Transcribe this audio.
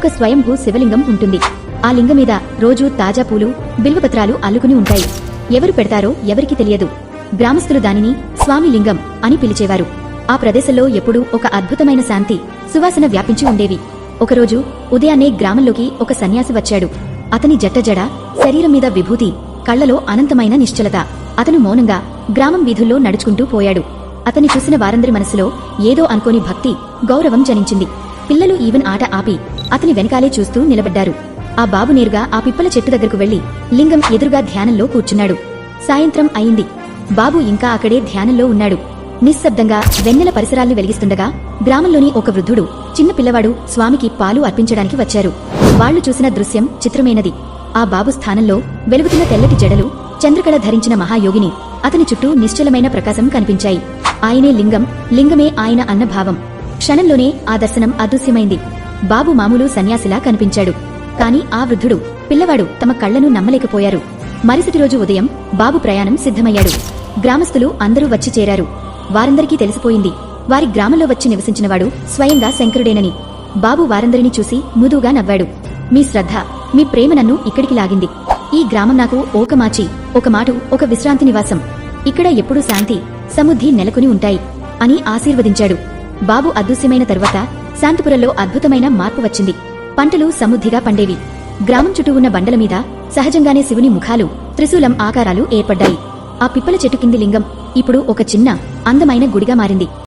ఒక స్వయంభూ శివలింగం ఉంటుంది. ఆ లింగం మీద రోజూ తాజా పూలు బిల్వపత్రాలు అల్లుకుని ఉంటాయి. ఎవరు పెడతారో ఎవరికి తెలియదు. గ్రామస్తులు దానిని స్వామి లింగం అని పిలిచేవారు. ఆ ప్రదేశంలో ఎప్పుడూ ఒక అద్భుతమైన శాంతి సువాసన వ్యాపించి ఉండేవి. ఒకరోజు ఉదయాన్నే గ్రామంలోకి ఒక సన్యాసి వచ్చాడు. అతని జట్టజడ శరీరం మీద విభూతి కళ్ళలో అనంతమైన నిశ్చలత. అతను మౌనంగా గ్రామం వీధుల్లో నడుచుకుంటూ పోయాడు. అతని చూసిన వారందరి మనసులో ఏదో అనుకోని భక్తి గౌరవం జనించింది. పిల్లలు ఈవెన్ ఆట ఆపి అతని వెనకాలే చూస్తూ నిలబడ్డారు. ఆ బాబు నేరుగా ఆ పిప్పల చెట్టు దగ్గరకు వెళ్ళి లింగం ఎదురుగా ధ్యానంలో కూర్చున్నాడు. సాయంత్రం అయింది. బాబు ఇంకా అక్కడే ధ్యానంలో ఉన్నాడు. నిశ్శబ్దంగా వెన్నెల పరిసరాల్ని వెలిగిస్తుండగా గ్రామంలోని ఒక వృద్ధుడు చిన్న పిల్లవాడు స్వామికి పాలు అర్పించడానికి వచ్చారు. వాళ్ళు చూసిన దృశ్యం చిత్రమైనది. ఆ బాబు స్థానంలో వెలుగుతున్న తెల్లటి జడలు చంద్రకళ ధరించిన మహాయోగిని అతని చుట్టూ నిశ్చలమైన ప్రకాశం కనిపించాయి. ఆయనే లింగం లింగమే ఆయన అన్న భావం క్షణంలోనే ఆ దర్శనం అదృశ్యమైంది. బాబు మామూలు సన్యాసిలా కనిపించాడు. కాని ఆ వృద్ధుడు పిల్లవాడు తమ కళ్ళను నమ్మలేకపోయారు. మరుసటి రోజు ఉదయం బాబు ప్రయాణం సిద్ధమయ్యాడు. గ్రామస్తులు అందరూ వచ్చి చేరారు. వారందరికీ తెలిసిపోయింది. వారి గ్రామంలో వచ్చి నివసించినవాడు స్వయంగా శంకరుడేనని. బాబు వారందరినీ చూసి మృదువుగా నవ్వాడు. మీ శ్రద్ధ మీ ప్రేమ నన్ను ఇక్కడికి లాగింది. ఈ గ్రామం నాకు ఒక మాచి ఒక మాటు ఒక విశ్రాంతి నివాసం. ఇక్కడ ఎప్పుడూ శాంతి సముద్ధి నెలకొని ఉంటాయి అని ఆశీర్వదించాడు. బాబు అదృశ్యమైన తరువాత శాంతిపురంలో అద్భుతమైన మార్పు వచ్చింది. పంటలు సమృద్ధిగా పండేవి. గ్రామం చుట్టూ ఉన్న బండల మీద సహజంగానే శివుని ముఖాలు త్రిశూలం ఆకారాలు ఏర్పడ్డాయి. ఆ పిప్పల చెట్టు కింది లింగం ఇప్పుడు ఒక చిన్న అందమైన గుడిగా మారింది.